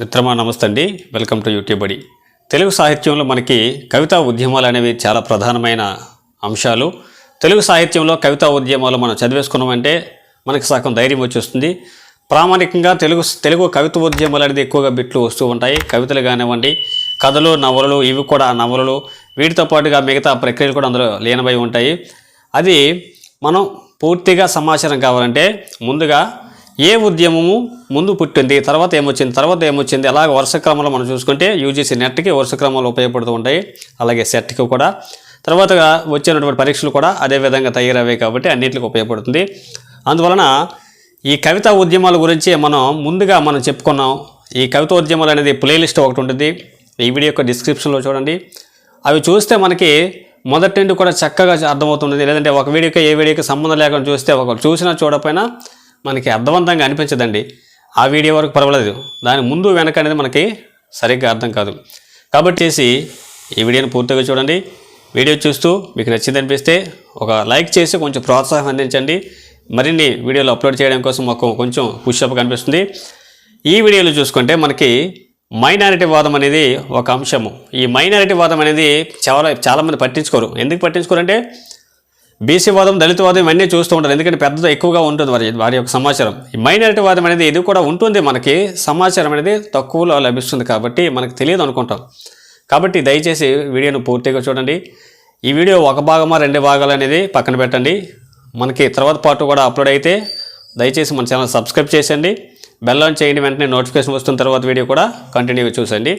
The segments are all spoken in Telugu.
మిత్రమా నమస్తే అండి వెల్కమ్ టు యూట్యూబ్ అడి తెలుగు సాహిత్యంలో మనకి కవితా ఉద్యమాలు అనేవి చాలా ప్రధానమైన అంశాలు. తెలుగు సాహిత్యంలో కవితా ఉద్యమాలు మనం చదివేసుకున్నామంటే మనకి సగం ధైర్యం వచ్చేస్తుంది. ప్రామాణికంగా తెలుగు తెలుగు కవిత ఉద్యమాలు అనేది ఎక్కువగా బిట్లు వస్తూ ఉంటాయి. కవితలు కానివ్వండి కథలు నవలలు ఇవి కూడా నవలలు వీటితో పాటుగా మిగతా ప్రక్రియలు కూడా అందులో లీనమై ఉంటాయి. అది మనం పూర్తిగా సమాచారం కావాలంటే ముందుగా ఏ ఉద్యమము ముందు పుట్టింది తర్వాత ఏమొచ్చింది తర్వాత ఏమొచ్చింది అలాగే వరుస క్రమంలో మనం చూసుకుంటే యూజీసీ నెట్కి వరుస క్రమంలో ఉపయోగపడుతూ ఉంటాయి అలాగే సెట్కి కూడా. తర్వాత వచ్చినటువంటి పరీక్షలు కూడా అదే విధంగా తయారయ్యాయి కాబట్టి అన్నింటికి ఉపయోగపడుతుంది. అందువలన ఈ కవితా ఉద్యమాల గురించి మనం ముందుగా మనం చెప్పుకున్నాం. ఈ కవిత ఉద్యమాలు అనేది ప్లేలిస్ట్ ఒకటి ఉంటుంది. ఈ వీడియో యొక్క డిస్క్రిప్షన్లో చూడండి. అవి చూస్తే మనకి మొదటి నుండి కూడా చక్కగా అర్థమవుతుంది. లేదంటే ఒక వీడియోకి ఏ వీడియోకి సంబంధం లేకుండా చూస్తే ఒక చూసినా చూడకపోయినా మనకి అర్థవంతంగా అనిపించదండి. ఆ వీడియో వరకు పర్వాలేదు. దాని ముందు వెనక అనేది మనకి సరిగ్గా అర్థం కాదు. కాబట్టి చేసి ఈ వీడియోని పూర్తిగా చూడండి. వీడియో చూస్తూ మీకు నచ్చింది అనిపిస్తే ఒక లైక్ చేసి కొంచెం ప్రోత్సాహం అందించండి. మరిన్ని వీడియోలు అప్లోడ్ చేయడం కోసం మాకు కొంచెం పుష్అప్ కనిపిస్తుంది. ఈ వీడియోలో చూసుకుంటే మనకి మైనారిటీ వాదం అనేది ఒక అంశము. ఈ మైనారిటీ వాదం అనేది చాలా చాలామంది పట్టించుకోరు. ఎందుకు పట్టించుకోరంటే బీసీ వాదం వాదం ఇవన్నీ చూస్తూ ఉంటారు. ఎందుకంటే పెద్దతో ఎక్కువగా ఉంటుంది వారి వారి యొక్క సమాచారం. ఈ మైనారిటీ వాదం అనేది ఇది కూడా ఉంటుంది మనకి. సమాచారం అనేది తక్కువలో లభిస్తుంది కాబట్టి మనకు తెలియదు అనుకుంటాం. కాబట్టి దయచేసి వీడియోను పూర్తిగా చూడండి. ఈ వీడియో ఒక భాగమా రెండు భాగాలు అనేది పక్కన పెట్టండి. మనకి తర్వాత పాటు కూడా అప్లోడ్ అయితే దయచేసి మన ఛానల్ సబ్స్క్రైబ్ చేసండి బెల్ ఆన్ చేయండి. వెంటనే నోటిఫికేషన్ వస్తున్న తర్వాత వీడియో కూడా కంటిన్యూగా చూసండి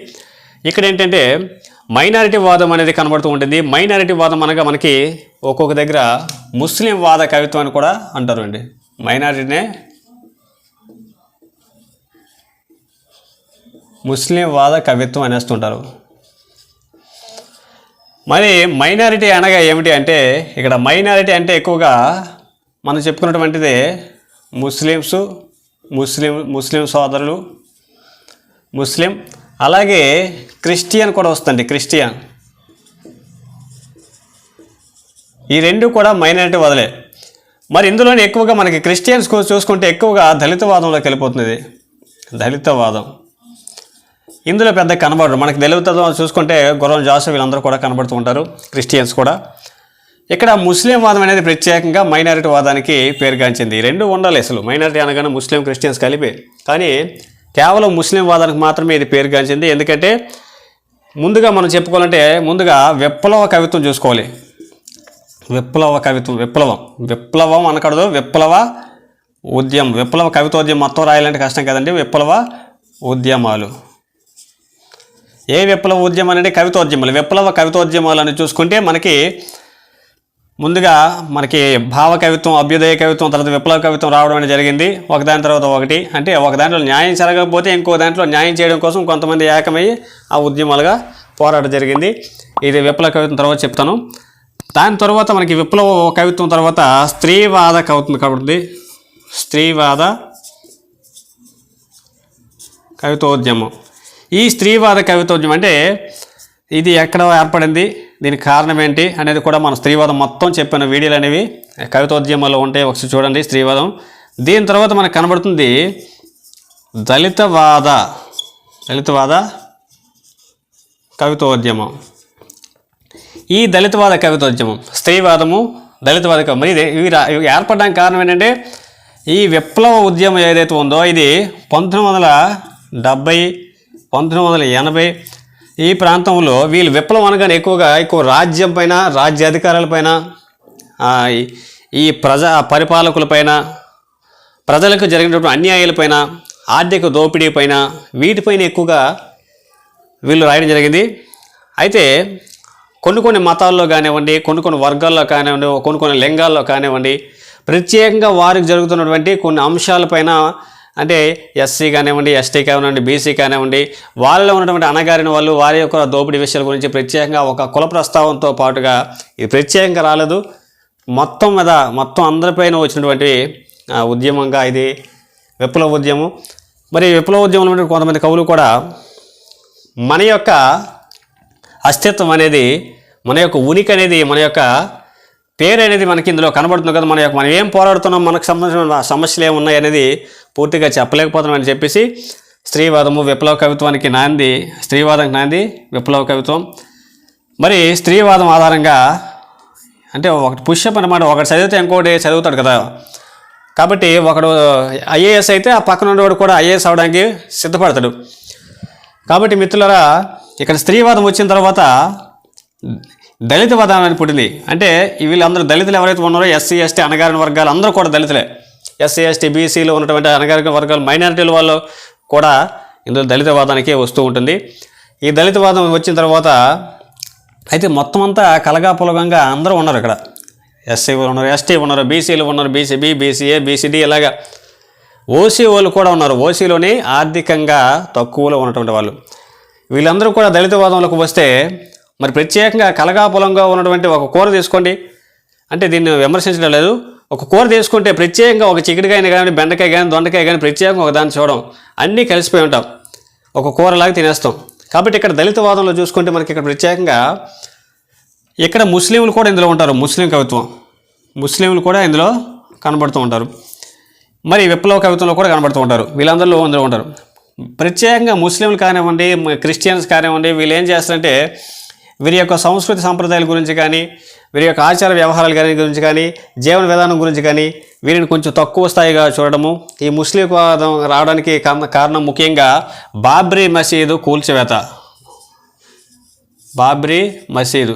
ఇక్కడ ఏంటంటే మైనారిటీ వాదం అనేది కనబడుతూ ఉంటుంది. మైనారిటీ వాదం అనగా మనకి ఒక్కొక్క దగ్గర ముస్లిం వాద కవిత్వం అని కూడా అంటారు అండి. మైనారిటీనే ముస్లిం వాద కవిత్వం అనేస్తుంటారు మరి మైనారిటీ అనగా ఏమిటి అంటే ఇక్కడ మైనారిటీ అంటే ఎక్కువగా మనం చెప్పుకున్నటువంటిది ముస్లిమ్స్ ముస్లిం ముస్లిం సోదరులు ముస్లిం అలాగే క్రిస్టియన్ కూడా వస్తుంది క్రిస్టియన్. ఈ రెండు కూడా మైనారిటీ వదలే. మరి ఇందులోనే ఎక్కువగా మనకి క్రిస్టియన్స్ చూసుకుంటే ఎక్కువగా దళితవాదంలోకి వెళ్ళిపోతుంది దళితవాదం. ఇందులో పెద్ద కనబడరు. మనకి దళితవాదం చూసుకుంటే గుర్రం జాసు వీళ్ళందరూ కూడా కనబడుతూ ఉంటారు క్రిస్టియన్స్ కూడా. ఇక్కడ ముస్లిం వాదం అనేది ప్రత్యేకంగా మైనారిటీ వాదానికి పేరుగాంచింది. రెండు ఉండాలి అసలు. మైనారిటీ అనగానే ముస్లిం క్రిస్టియన్స్ కలిపి. కానీ కేవలం ముస్లిం వాదానికి మాత్రమే ఇది పేరుగాంచింది. ఎందుకంటే ముందుగా మనం చెప్పుకోవాలంటే ముందుగా విప్లవ కవిత్వం చూసుకోవాలి. విప్లవ కవిత్వం విప్లవం. విప్లవం అనకూడదు. విప్లవ ఉద్యమం. విప్లవ కవితోద్యమం మొత్తం రాయాలంటే కష్టం కదండి. విప్లవ ఉద్యమాలు. ఏ విప్లవ ఉద్యమం అంటే కవితోద్యమాలు. విప్లవ కవితోద్యమాలు అని చూసుకుంటే మనకి ముందుగా మనకి భావ కవిత్వం అభ్యుదయ కవిత్వం తర్వాత విప్లవ కవిత్వం రావడం అనేది జరిగింది. ఒకదాని తర్వాత ఒకటి. అంటే ఒక దాంట్లో న్యాయం జరగకపోతే ఇంకో దాంట్లో న్యాయం చేయడం కోసం కొంతమంది ఏకమయ్యి ఆ ఉద్యమాలుగా పోరాటం జరిగింది. ఇది విప్లవ కవిత్వం తర్వాత చెప్తాను. దాని తర్వాత మనకి విప్లవ కవిత్వం తర్వాత స్త్రీవాద కవిత్వం కాబట్టి స్త్రీవాద కవితోద్యమం. ఈ స్త్రీవాద కవితోద్యమం అంటే ఇది ఎక్కడ ఏర్పడింది? దీనికి కారణం ఏంటి అనేది కూడా మన స్త్రీవాదం మొత్తం చెప్పిన వీడియోలు అనేవి కవితోద్యమంలో ఉంటాయి ఒకసారి చూడండి స్త్రీవాదం. దీని తర్వాత మనకు కనబడుతుంది దళితవాద దళితవాద కవితోద్యమం. ఈ దళితవాద కవితోద్యమం స్త్రీవాదము దళితవాద కవి మరి ఇది ఇవి ఇవి ఏర్పడడానికి కారణం ఏంటంటే ఈ విప్లవ ఉద్యమం ఏదైతే ఉందో ఇది పంతొమ్మిది వందల డెబ్భై పంతొమ్మిది వందల ఎనభై ఈ ప్రాంతంలో వీళ్ళు విప్లవం అనగానే ఎక్కువగా ఎక్కువ రాజ్యం పైన రాజ్యాధికారాలపైన ఈ- ఈ ప్రజా పరిపాలకులపైన ప్రజలకు జరిగినటువంటి అన్యాయాలపైన ఆర్థిక దోపిడీ పైన వీటిపైన ఎక్కువగా వీళ్ళు రాయడం జరిగింది. అయితే కొన్ని కొన్ని మతాల్లో కానివ్వండి కొన్ని కొన్ని వర్గాల్లో కానివ్వండి కొన్ని కొన్ని లింగాల్లో కానివ్వండి ప్రత్యేకంగా వారికి జరుగుతున్నటువంటి కొన్ని అంశాలపైన అంటే ఎస్సీ కానివ్వండి ఎస్టీ కానివ్వండి బీసీ కానివ్వండి వాళ్ళలో ఉన్నటువంటి అణగారిన వాళ్ళు వారి యొక్క దోపిడీ విషయాల గురించి ప్రత్యేకంగా ఒక కుల ప్రస్తావంతో పాటుగా ఇది ప్రత్యేకంగా రాలేదు. మొత్తం మీద మొత్తం అందరిపైన వచ్చినటువంటి ఉద్యమంగా ఇది విప్లవ ఉద్యమం. మరి విప్లవ ఉద్యమంలో కొంతమంది కవులు కూడా మన యొక్క అస్తిత్వం అనేది మన యొక్క ఉనికి అనేది మన యొక్క పేరు అనేది మనకి ఇందులో కనబడుతుంది కదా మన యొక్క మనం ఏం పోరాడుతున్నాం మనకు సంబంధించిన సమస్యలు ఏమున్నాయి అనేది పూర్తిగా చెప్పలేకపోతున్నాం అని చెప్పేసి స్త్రీవాదము విప్లవ కవిత్వానికి నాంది స్త్రీవాదానికి నాంది విప్లవ కవిత్వం. మరి స్త్రీవాదం ఆధారంగా అంటే ఒకటి పుష్యప్ అనమాట ఒకటి చదివితే ఇంకోటి చదువుతాడు కదా. కాబట్టి ఒకడు ఐఏఎస్ అయితే ఆ పక్కన ఉన్నవాడు కూడా ఐఏఎస్ అవడానికి సిద్ధపడతాడు. కాబట్టి మిత్రులరా ఇక్కడ స్త్రీవాదం వచ్చిన తర్వాత దళిత వాదం అని పుట్టింది అంటే వీళ్ళందరూ దళితులు ఎవరైతే ఉన్నారో ఎస్సీ ఎస్టీ అనగారిన వర్గాలు అందరూ కూడా దళితులే. ఎస్సీ ఎస్టీ బీసీలో ఉన్నటువంటి అనగారిన వర్గాలు మైనారిటీల వాళ్ళు కూడా ఇందులో దళితవాదానికే వస్తూ ఉంటుంది. ఈ దళిత వాదం వచ్చిన తర్వాత అయితే మొత్తం అంతా కలగాపులగంగా అందరూ ఉన్నారు ఇక్కడ. ఎస్సీ ఉన్నారు ఎస్టీ ఉన్నారు బీసీలు ఉన్నారు బీసీబీ బీసీఏ బీసీడీ ఇలాగా. ఓసీ వాళ్ళు కూడా ఉన్నారు. ఓసీలోని ఆర్థికంగా తక్కువలో ఉన్నటువంటి వాళ్ళు. వీళ్ళందరూ కూడా దళితవాదంలోకి వస్తే మరి ప్రత్యేకంగా కలగాపులంగా ఉన్నటువంటి ఒక కూర తీసుకోండి. అంటే దీన్ని విమర్శించడం లేదు. ఒక కూర తీసుకుంటే ప్రత్యేకంగా ఒక చికెన్కాయని కానీ బెండకాయ కానీ దొండకాయ కానీ ప్రత్యేకంగా ఒక దాన్ని చూడడం. అన్నీ కలిసిపోయి ఉంటాం. ఒక కూరలాగా తినేస్తాం. కాబట్టి ఇక్కడ దళితవాదంలో చూసుకుంటే మనకి ఇక్కడ ప్రత్యేకంగా ఇక్కడ ముస్లింలు కూడా ఇందులో ఉంటారు. ముస్లిం కవిత్వం. ముస్లింలు కూడా ఇందులో కనబడుతూ ఉంటారు. మరి విప్లవ కవిత్వంలో కూడా కనబడుతూ ఉంటారు. వీళ్ళందరిలో ఇందులో ఉంటారు. ప్రత్యేకంగా ముస్లింలు కానివ్వండి క్రిస్టియన్స్ కానివ్వండి వీళ్ళు ఏం చేస్తారంటే వీరి యొక్క సంస్కృతి సంప్రదాయాల గురించి కానీ వీరి యొక్క ఆచార వ్యవహారాల గురించి కానీ జీవన విధానం గురించి కానీ వీరిని కొంచెం తక్కువ స్థాయిగా చూడడము ఈ ముస్లింవాదం రావడానికి కారణం ముఖ్యంగా బాబ్రీ మసీదు కూల్చివేత. బాబ్రీ మసీదు.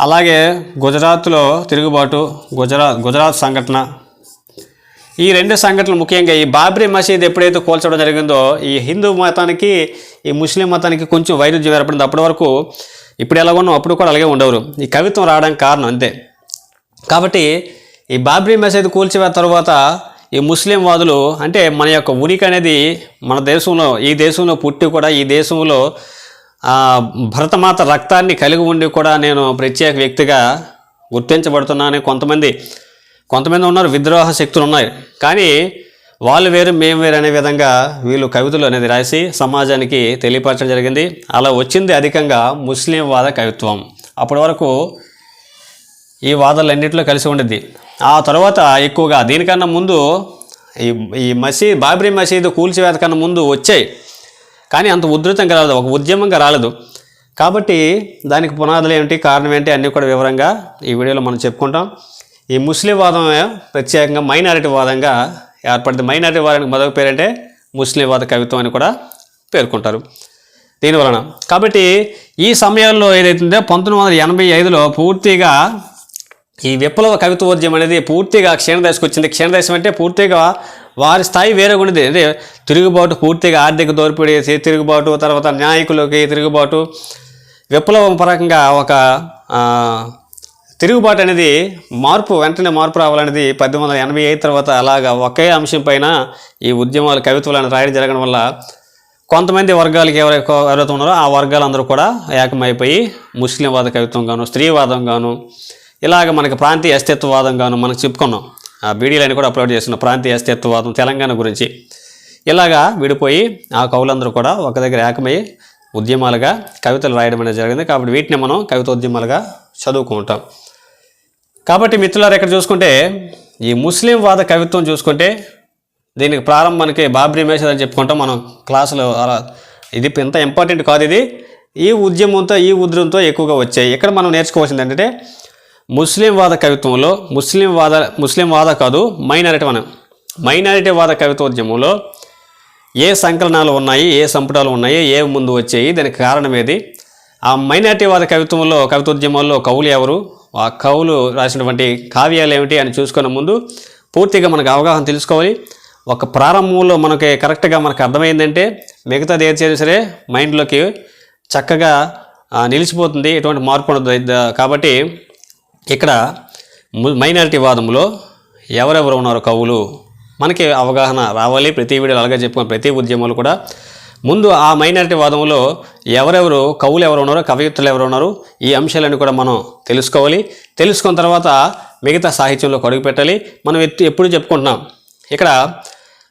అలాగే గుజరాత్లో తిరుగుబాటు గుజరాత్ గుజరాత్ సంఘటన. ఈ రెండు సంఘటనలు ముఖ్యంగా ఈ బాబ్రీ మసీద్ ఎప్పుడైతే కూల్చడం జరిగిందో ఈ హిందూ మతానికి ఈ ముస్లిం మతానికి కొంచెం వైరుధ్యం ఏర్పడింది అప్పటి వరకు ఇప్పుడు ఎలా ఉన్నాం అప్పుడు కూడా అలాగే ఉండేవారు. ఈ కవిత్వం రావడానికి కారణం అంతే. కాబట్టి ఈ బాబ్రీ మసీద్ కూల్చివేత తర్వాత ఈ ముస్లిం వాదులు అంటే మన యొక్క ఉనికి అనేది మన దేశంలో ఈ దేశంలో పుట్టి కూడా ఈ దేశంలో భరతమాత రక్తాన్ని కలిగి ఉండి కూడా నేను ప్రత్యేక వ్యక్తిగా గుర్తించబడుతున్నానని కొంతమంది కొంతమంది ఉన్నారు విద్రోహ శక్తులు ఉన్నాయి. కానీ వాళ్ళు వేరు మేము వేరు అనే విధంగా వీళ్ళు కవితలు అనేది రాసి సమాజానికి తెలియపరచడం జరిగింది. అలా వచ్చింది అధికంగా ముస్లిం వాద కవిత్వం. అప్పటి వరకు ఈ వాదాలన్నింటిలో కలిసి ఉండేది ఆ తర్వాత ఎక్కువగా దీనికన్నా ముందు ఈ ఈ మసీద్ బాబ్రీ మసీదు కూల్చివేత కన్నా ముందు వచ్చాయి. కానీ అంత ఉధృతంగా రాలేదు ఒక ఉద్యమంగా రాలేదు. కాబట్టి దానికి పునాదులు ఏమిటి కారణం ఏంటి అన్నీ కూడా వివరంగా ఈ వీడియోలో మనం చెప్పుకుంటాం. ఈ ముస్లిం వాదం ప్రత్యేకంగా మైనారిటీ వాదంగా ఏర్పడింది. మైనారిటీ వాదానికి మొదటి పేరంటే ముస్లిం వాద కవిత్వం అని కూడా పేర్కొంటారు. దీనివలన కాబట్టి ఈ సమయంలో ఏదైతుందో పంతొమ్మిది వందల ఎనభై ఐదులో పూర్తిగా ఈ విప్లవ కవిత్వోద్యమం అనేది పూర్తిగా క్షీణదశకు వచ్చింది. క్షీణదశం అంటే పూర్తిగా వారి స్థాయి వేరే ఉండేది అంటే తిరుగుబాటు పూర్తిగా ఆర్థిక దోర్పిడి తిరుగుబాటు తర్వాత న్యాయకులకి తిరుగుబాటు విప్లవం పరంగా ఒక తిరుగుబాటు అనేది మార్పు వెంటనే మార్పు రావాలనేది పద్దెనిమిది వందల ఎనభై ఐదు తర్వాత అలాగా ఒకే అంశం పైన ఈ ఉద్యమాలు కవిత్వాలను రాయడం జరగడం వల్ల కొంతమంది వర్గాలకి ఎవరైతే ఎవరైతే ఉన్నారో ఆ వర్గాలందరూ కూడా ఏకమైపోయి ముస్లింవాద కవిత్వం గాను స్త్రీవాదం గాను ఇలాగ మనకి ప్రాంతీయ అస్తిత్వవాదం గాను మనకు చెప్పుకున్నాం. ఆ బీడీలని కూడా అప్లోడ్ చేసిన ప్రాంతీయ అస్తిత్వవాదం తెలంగాణ గురించి. ఇలాగా విడిపోయి ఆ కవులందరూ కూడా ఒక దగ్గర ఏకమై ఉద్యమాలుగా కవితలు రాయడం అనేది జరిగింది. కాబట్టి వీటిని మనం కవిత ఉద్యమాలుగా చదువుకుంటాం. కాబట్టి మిత్రులారు ఇక్కడ చూసుకుంటే ఈ ముస్లిం వాద కవిత్వం చూసుకుంటే దీనికి ప్రారంభానికి బాబ్రీ మేషద్ అని చెప్పుకుంటాం మనం క్లాసులో. అలా ఇది ఇంత ఇంపార్టెంట్ కాదు ఇది. ఈ ఉద్యమంతో ఈ ఉద్రంతో ఎక్కువగా వచ్చాయి. ఇక్కడ మనం నేర్చుకోవాల్సింది ఏంటంటే ముస్లిం వాద కవిత్వంలో ముస్లిం వాద ముస్లిం వాద కాదు మైనారిటీ మనం. మైనారిటీ వాద కవిత్వోద్యమంలో ఏ సంకలనాలు ఉన్నాయి ఏ సంపుటాలు ఉన్నాయి ఏ ముందు వచ్చాయి దానికి కారణం ఏది? ఆ మైనారిటీ వాద కవిత్వంలో కవితోద్యమాల్లో కవులు ఎవరు? ఆ కవులు రాసినటువంటి కావ్యాలు ఏమిటి అని చూసుకునే ముందు పూర్తిగా మనకు అవగాహన తెలుసుకోవాలి. ఒక ప్రారంభంలో మనకి కరెక్ట్గా మనకు అర్థమైందంటే మిగతాది ఏది చేసినా సరే మైండ్లోకి చక్కగా నిలిచిపోతుంది ఎటువంటి మార్పు ఉండదు. కాబట్టి ఇక్కడ మైనారిటీ వాదంలో ఎవరెవరు ఉన్నారు కవులు? మనకి అవగాహన రావాలి. ప్రతి వీడియో అలాగే చెప్పుకున్న ప్రతి ఉద్యమాలు కూడా ముందు ఆ మైనారిటీ వాదంలో ఎవరెవరు కవులు ఎవరు ఉన్నారో కవయిత్రులు ఎవరు ఉన్నారు ఈ అంశాలను కూడా మనం తెలుసుకోవాలి. తెలుసుకున్న తర్వాత మిగతా సాహిత్యంలో కడుగు పెట్టాలి మనం ఎత్తు- ఎప్పుడు చెప్పుకుంటున్నాం? ఇక్కడ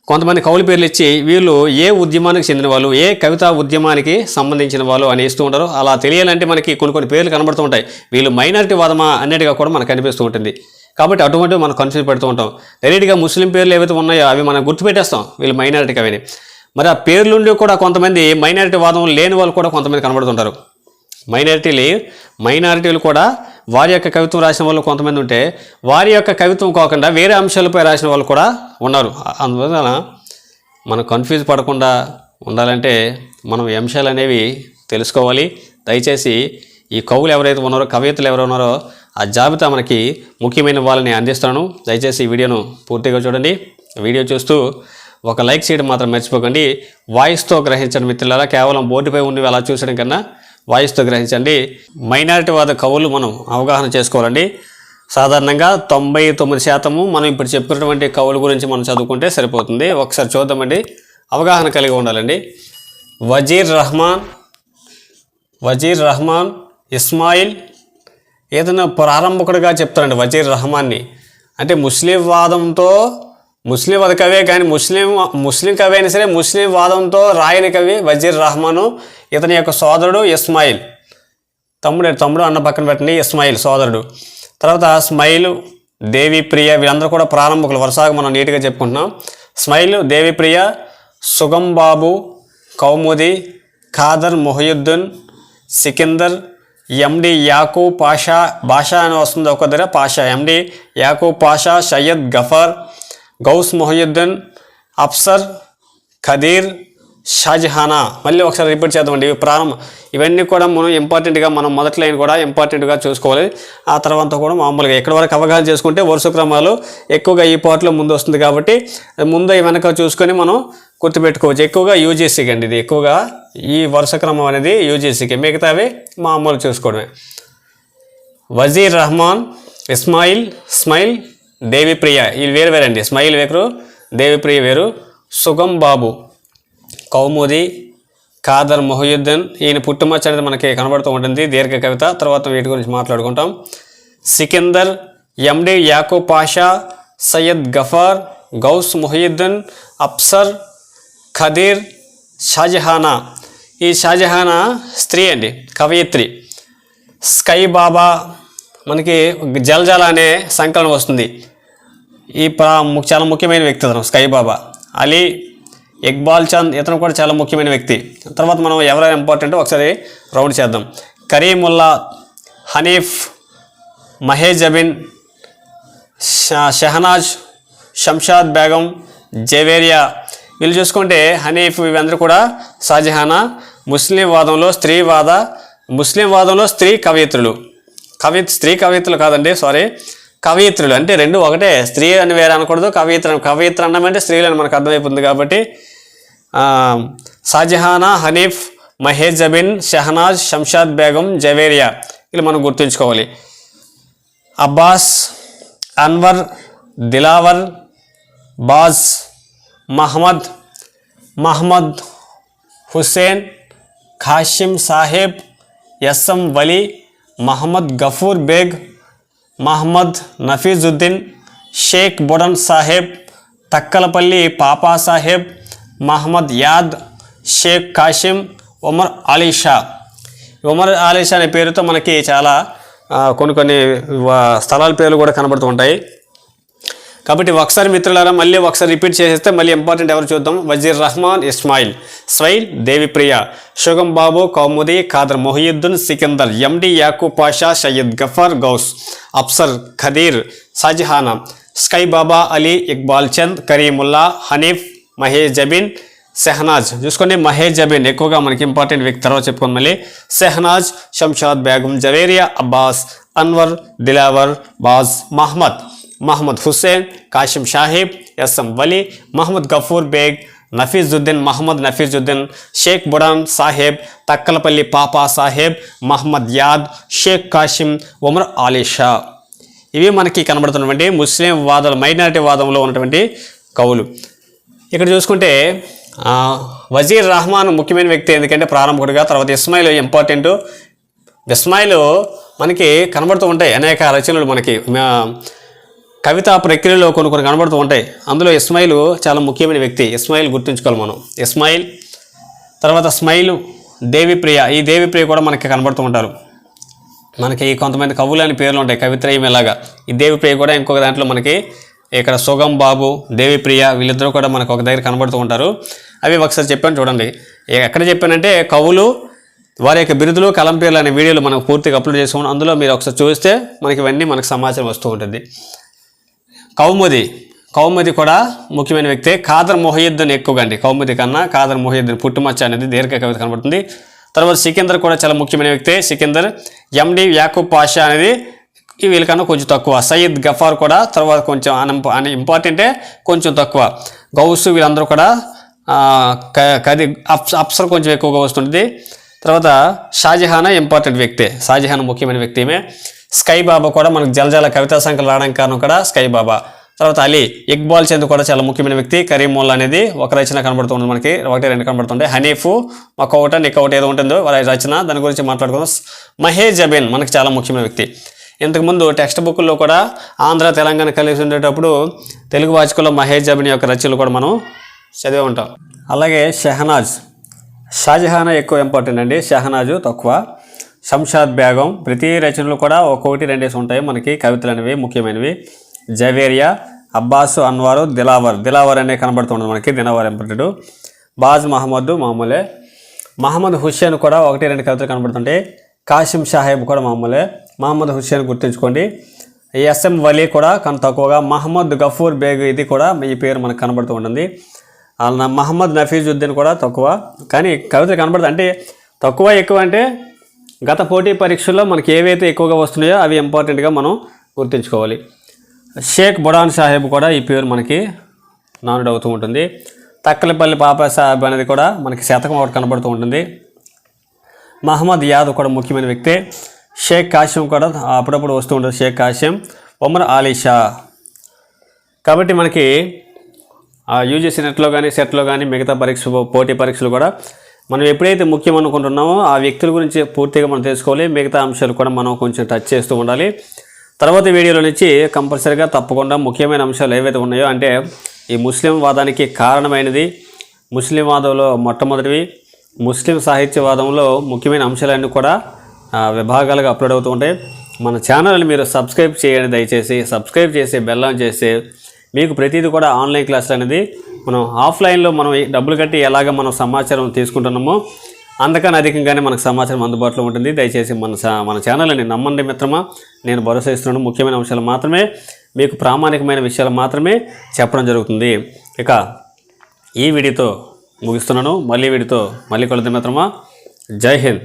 కొంతమంది కవుల పేర్లు ఇచ్చి వీళ్ళు ఏ ఉద్యమానికి చెందిన వాళ్ళు ఏ కవితా ఉద్యమానికి సంబంధించిన వాళ్ళు అని ఇస్తూ ఉంటారు అలా తెలియాలంటే మనకి కొన్ని కొన్ని పేర్లు కనబడుతూ ఉంటాయి. వీళ్ళు మైనారిటీ వాదమా అన్నిటిగా కూడా మనకు కనిపిస్తూ ఉంటుంది. కాబట్టి అటువంటివి మనం కన్ఫ్యూజ్ పెడుతూ ఉంటాం. డైరెక్ట్గా ముస్లిం పేర్లు ఏవైతే ఉన్నాయో అవి మనం గుర్తుపెట్టేస్తాం వీళ్ళు మైనారిటీ కవిని. మరి ఆ పేర్లుండి కూడా కొంతమంది మైనారిటీ వాదం లేని వాళ్ళు కూడా కొంతమంది కనబడుతుంటారు. మైనారిటీలు మైనారిటీలు కూడా వారి యొక్క కవిత్వం రాసిన వాళ్ళు కొంతమంది ఉంటే వారి యొక్క కవిత్వం కాకుండా వేరే అంశాలపై రాసిన వాళ్ళు కూడా ఉన్నారు. అందువలన మనం కన్ఫ్యూజ్ పడకుండా ఉండాలంటే మనం ఈ అంశాలు అనేవి తెలుసుకోవాలి. దయచేసి ఈ కవులు ఎవరైతే ఉన్నారో కవితలు ఎవరు ఉన్నారో ఆ జాబితా మనకి ముఖ్యమైన వాళ్ళని అందిస్తాను. దయచేసి ఈ వీడియోను పూర్తిగా చూడండి. వీడియో చూస్తూ ఒక లైక్ చేయడం మాత్రం మర్చిపోకండి. వాయిస్తో గ్రహించండి మిత్రులారా. కేవలం బోర్డుపై ఉండి అలా చూసడం కన్నా వాయిస్తో గ్రహించండి. మైనారిటీవాద కవులు మనం అవగాహన చేసుకోవాలండి. సాధారణంగా తొంభై తొమ్మిది శాతము మనం ఇప్పుడు చెప్పుకున్నటువంటి కవుల గురించి మనం చదువుకుంటే సరిపోతుంది. ఒకసారి చూద్దామండి. అవగాహన కలిగి ఉండాలండి. వజీర్ రహమాన్ వజీర్ రహమాన్ ఇస్మాయిల్ ఏదైనా ప్రారంభకుడిగా చెప్తారండి వజీర్ రహమాన్ని. అంటే ముస్లిం వాదంతో ముస్లిం వాద కవే కానీ ముస్లిం ముస్లిం కవి అయినా సరే ముస్లిం వాదంతో రాయని కవి వజీర్ రహమాను. ఇతని యొక్క సోదరుడు ఇస్మాయిల్. తమ్ముడు తమ్ముడు అన్న పక్కన పెట్టండి ఇస్మాయిల్ సోదరుడు. తర్వాత స్మైలు దేవి ప్రియ వీళ్ళందరూ కూడా ప్రారంభకులు. వరుసగా మనం నీట్గా చెప్పుకుంటున్నాం. స్మైలు దేవి ప్రియ సుగం బాబు కౌముది ఖాదర్ మొహయుద్దీన్ సికిందర్ ఎండి యాకూ పాషా బాషా అని వస్తుంది ఒక దగ్గర పాషా. ఎండి యాకూ పాషా సయ్యద్ గఫర్ గౌస్ మొహయుద్దీన్ అప్సర్ ఖదీర్ షాజహానా. మళ్ళీ ఒకసారి రిపీట్ చేద్దామండి. ఇవి ప్రారంభం ఇవన్నీ కూడా మనం ఇంపార్టెంట్గా మనం మొదటి లైన్ కూడా ఇంపార్టెంట్గా చూసుకోవాలి. ఆ తర్వాత కూడా మామూలుగా ఎక్కడి వరకు అవగాహన చేసుకుంటే వరుస క్రమాలు ఎక్కువగా ఈ పాటలో ముందు వస్తుంది కాబట్టి ముందు వెనక చూసుకొని మనం గుర్తుపెట్టుకోవచ్చు. ఎక్కువగా యూజీసీకి అండి ఇది. ఎక్కువగా ఈ వరుస క్రమం అనేది యూజీసీకి. మిగతావి మామూలు చూసుకోవడమే. వజీర్ రహమాన్ ఇస్మాయిల్ స్మైల్ దేవిప్రియ. వీళ్ళు వేరు వేరండి. స్మైల్ వేరు దేవిప్రియ వేరు. సుగం బాబు కౌముది ఖాదర్ మొహయుద్దీన్. ఈయన పుట్టుమచ్చ అనేది మనకి కనబడుతూ ఉంటుంది. దీర్ఘ కవిత. తర్వాత వీటి గురించి మాట్లాడుకుంటాం. సికిందర్ ఎండి యాకూ పాషా సయ్యద్ గఫార్ గౌస్ మొహయుద్దీన్ అప్సర్ ఖదీర్ షాజహానా. ఈ షాజహానా స్త్రీ అండి. కవయిత్రి. స్కై బాబా. మనకి జలజల అనే సంకలనం వస్తుంది. ఈ ప్రా చాలా ముఖ్యమైన వ్యక్తి అతను స్కై బాబా. అలీ ఇక్బాల్ చంద్ ఇతను కూడా చాలా ముఖ్యమైన వ్యక్తి. తర్వాత మనం ఎవరైనా ఇంపార్టెంట్ ఒకసారి రౌండ్ చేద్దాం. కరీముల్లా హనీఫ్ మహేజ్ అబిన్ షా- షహనాజ్ షంషాద్ బేగం జవేరియా. వీళ్ళు చూసుకుంటే హనీఫ్ ఇవందరూ కూడా షాజహానా. ముస్లిం వాదంలో స్త్రీవాద ముస్లిం వాదంలో స్త్రీ కవయిత్రులు. కవి స్త్రీ కవయిత్రులు కాదండి సారీ. కవయిత్రులు. అంటే రెండు ఒకటే స్త్రీ అని వేరే అనకూడదు కవయిత్ర. కవయిత్ర అంటే స్త్రీలు అని మనకు అర్థమైపోతుంది కాబట్టి షాజహానా హనీఫ్ మహేజ్ జబిన్ షహనాజ్ షంషాద్ బేగం జవేరియా. వీళ్ళు మనం గుర్తుంచుకోవాలి. అబ్బాస్ అన్వర్ దిలావర్ బాజ్ మహమ్మద్ మహమ్మద్ హుస్సేన్ ఖాషిం సాహెబ్ ఎస్ఎం వలీ మహమ్మద్ గఫూర్ బేగ్ మహమ్మద్ నఫీజుద్దీన్ షేక్ బుడన్ సాహెబ్ తక్కలపల్లి పాపా సాహెబ్ మహమ్మద్ యాద్ షేక్ కాషిం ఉమర్ అలీషా ఉమర్ ఆలీషా అనే పేరుతో మనకి చాలా కొన్ని కొన్ని స్థలాల పేర్లు కూడా కనబడుతూ ఉంటాయి. కాబట్టి ఒకసారి మిత్రులారా మళ్ళీ ఒకసారి రిపీట్ చేసేస్తే మళ్ళీ ఇంపార్టెంట్ ఎవరు చూద్దాం? వజీర్ రహమాన్ ఇస్మాయిల్. స్వైల్ దేవిప్రియ. షుగం బాబు కౌముది ఖాదర్ మొహియుద్దీన్ సికిందర్. ఎండి యాకూ పాషా సయ్యద్ గఫర్ గౌస్. అప్సర్ ఖదీర్ షాజహానా. స్కై బాబా అలీ ఇక్బాల్ చంద్ కరీముల్లా హనీఫ్ మహేష్ జబీన్ సెహనాజ్ చూసుకోండి మహేష్ జబీన్ ఎక్కువగా మనకి ఇంపార్టెంట్ వ్యక్తి. తర్వాత చెప్పుకోండి మళ్ళీ. సెహనాజ్ షంషాద్ బేగం జవేరియా అబ్బాస్ అన్వర్ దిలావర్ బాజ్ మహమ్మద్ మహమ్మద్ హుస్సేన్ కాషిం షాహిబ్ ఎస్ఎం వలీ మహమ్మద్ గఫూర్ బేగ్ నఫీజుద్దీన్ మహమ్మద్ నఫీజుద్దీన్ షేక్ బుడాన్ సాహెబ్ తక్కలపల్లి పాపా సాహెబ్ మహమ్మద్ యాద్ షేక్ కాషిం ఉమర్ ఆలీషా ఇవి మనకి కనబడుతున్నటువంటి ముస్లిం వాదాలు మైనారిటీ వాదంలో ఉన్నటువంటి కవులు. ఇక్కడ చూసుకుంటే వజీర్ రహమాన్ ముఖ్యమైన వ్యక్తి ఎందుకంటే ప్రారంభకుడిగా తర్వాత ఇస్మాయిల్ ఇంపార్టెంట్. ఇస్మాయిల్ మనకి కనబడుతూ ఉంటాయి అనేక రచనలు మనకి. కవిత ప్రక్రియలో కొన్ని కొన్ని కనబడుతూ ఉంటాయి. అందులో ఇస్మాయిల్ చాలా ముఖ్యమైన వ్యక్తి. ఇస్మాయిల్ గుర్తుంచుకోవాలి మనం. ఇస్మాయిల్ తర్వాత స్మైల్ దేవిప్రియ. ఈ దేవిప్రియ కూడా మనకి కనబడుతూ ఉంటారు. మనకి కొంతమంది కవులు అని పేర్లు ఉంటాయి. కవిత్రయం ఇలాగా ఈ దేవిప్రియ కూడా ఇంకొక దాంట్లో మనకి ఇక్కడ సుగం బాబు దేవిప్రియ వీళ్ళిద్దరూ కూడా మనకు ఒక దగ్గర కనబడుతూ ఉంటారు. అవి ఒకసారి చెప్పాను చూడండి. ఎక్కడ చెప్పానంటే కవులు వారి యొక్క బిరుదులు కలం పేర్లు అనే వీడియోలు మనం పూర్తిగా అప్లోడ్ చేసుకుని అందులో మీరు ఒకసారి చూస్తే మనకి ఇవన్నీ మనకు సమాచారం వస్తూ ఉంటుంది. కౌముది. కౌముది కూడా ముఖ్యమైన వ్యక్తి ఖాదర్ మొహయుద్దీన్ ఎక్కువగా అండి. కౌముది కన్నా ఖాదర్ మొహయుద్దీన్ పుట్టుమచ్చ అనేది దీర్ఘ కవిత కనబడుతుంది. తర్వాత సికిందర్ కూడా చాలా ముఖ్యమైన వ్యక్తి సికిందర్. ఎండి యాకూబ్ పాషా అనేది వీళ్ళకన్నా కొంచెం తక్కువ. సయ్యద్ గఫార్ కూడా తర్వాత కొంచెం అన్ ఇంపార్టెంటే కొంచెం తక్కువ. గౌసు వీళ్ళందరూ కూడా కది అప్స అప్సర్ కొంచెం ఎక్కువగా వస్తుంటుంది. తర్వాత షాజహానా ఇంపార్టెంట్ వ్యక్తి. షాజహాన్ ముఖ్యమైన వ్యక్తి ఏమే స్కై బాబా కూడా మనకు జలజల కవితా సంఖ్యలు రావడానికి కారణం కూడా స్కై బాబా. తర్వాత అలీ ఇక్బాల్ చంద్ కూడా చాలా ముఖ్యమైన వ్యక్తి. కరీముల్ అనేది ఒక రచన కనబడుతుంది మనకి. ఒకటి రెండు కనబడుతుంటాయి. హనీఫు ఒకట నిక్కౌట్ ఏదో ఉంటుందో వాళ్ళ రచన. దాని గురించి మాట్లాడుకుందాం. మహేష్ జబీన్ మనకి చాలా ముఖ్యమైన వ్యక్తి. ఇంతకుముందు టెక్స్ట్ బుక్లో కూడా ఆంధ్ర తెలంగాణ కలిసి ఉండేటప్పుడు తెలుగు వాచకుల్లో మహేష్ జబీన్ యొక్క రచనలు కూడా మనం చదివే ఉంటాం. అలాగే షెహనాజ్. షాజహానా ఎక్కువ ఇంపార్టెంట్ అండి షహనాజు తక్కువ. శంషాద్ బేగం ప్రతి రచనలు కూడా ఒక్కొక్కటి రెండేసి ఉంటాయి మనకి కవితలు అనేవి ముఖ్యమైనవి. జవేరియా అబ్బాసు అన్వారు దిలావర్. దిలావర్ అనే కనబడుతుంది మనకి దిలావర్ ఇంపార్టెంట్ బాజ్ మహమ్మద్ మామూలే. మహమ్మద్ హుస్సేన్ కూడా ఒకటి రెండు కవితలు కనబడుతుంటాయి. కాసిం షాహెబ్ కూడా మామూలే. మహమ్మద్ హుస్సేన్ గుర్తుంచుకోండి. ఎస్ఎం వలీ కూడా కానీ తక్కువగా. మహమ్మద్ గఫూర్ బేగ్ ఇది కూడా ఈ పేరు మనకు కనబడుతూ ఉంటుంది. అలా మహమ్మద్ నఫీజుద్దీన్ కూడా తక్కువ. కానీ కవిత కనబడదు. అంటే తక్కువ ఎక్కువ అంటే గత పోటీ పరీక్షల్లో మనకి ఏవైతే ఎక్కువగా వస్తున్నాయో అవి ఇంపార్టెంట్గా మనం గుర్తుంచుకోవాలి. షేక్ బుడాన్ సాహెబ్ కూడా ఈ పేరు మనకి నానుడు అవుతూ ఉంటుంది. తక్కలపల్లి పాప సాహెబ్ అనేది కూడా మనకి శతకం ఒకటి కనబడుతూ ఉంటుంది. మహమ్మద్ యాదవ్ కూడా ముఖ్యమైన వ్యక్తి. షేక్ కాసిం కూడా అప్పుడప్పుడు వస్తూ ఉంటుంది. షేక్ కాసిం ఒమర్ ఆలీ షా. కాబట్టి మనకి ఆ యూజీసీ నెట్లో కానీ సెట్లో కానీ మిగతా పరీక్ష పోటీ పరీక్షలు కూడా మనం ఎప్పుడైతే ముఖ్యం అనుకుంటున్నామో ఆ వ్యక్తుల గురించి పూర్తిగా మనం తెలుసుకోవాలి. మిగతా అంశాలు కూడా మనం కొంచెం టచ్ చేస్తూ ఉండాలి. తర్వాత వీడియోలో నుంచి కంపల్సరీగా తప్పకుండా ముఖ్యమైన అంశాలు ఏవైతే ఉన్నాయో అంటే ఈ ముస్లిం వాదానికి కారణమైనది ముస్లిం వాదంలో మొట్టమొదటివి ముస్లిం సాహిత్యవాదంలో ముఖ్యమైన అంశాలన్నీ కూడా విభాగాలుగా అప్లోడ్ అవుతూ ఉంటాయి. మన ఛానల్ని మీరు సబ్స్క్రైబ్ చేయండి దయచేసి. సబ్స్క్రైబ్ చేసి బెల్లం చేసి మీకు ప్రతిదీ కూడా ఆన్లైన్ క్లాసులు అనేది మనం ఆఫ్లైన్లో మనం డబ్బులు కట్టి ఎలాగ మనం సమాచారం తీసుకుంటున్నామో అంతకన్నా అధికంగానే మనకు సమాచారం అందుబాటులో ఉంటుంది. దయచేసి మన చా- మన ఛానల్ని నమ్మండి మిత్రమా. నేను భరోసా ఇస్తున్నాను. ముఖ్యమైన అంశాలు మాత్రమే. మీకు ప్రామాణికమైన విషయాలు మాత్రమే చెప్పడం జరుగుతుంది. ఇక ఈ వీడియోతో ముగిస్తున్నాను. మళ్ళీ వీడియోతో మళ్ళీ కలుద్దాం మిత్రమా. జై హింద్.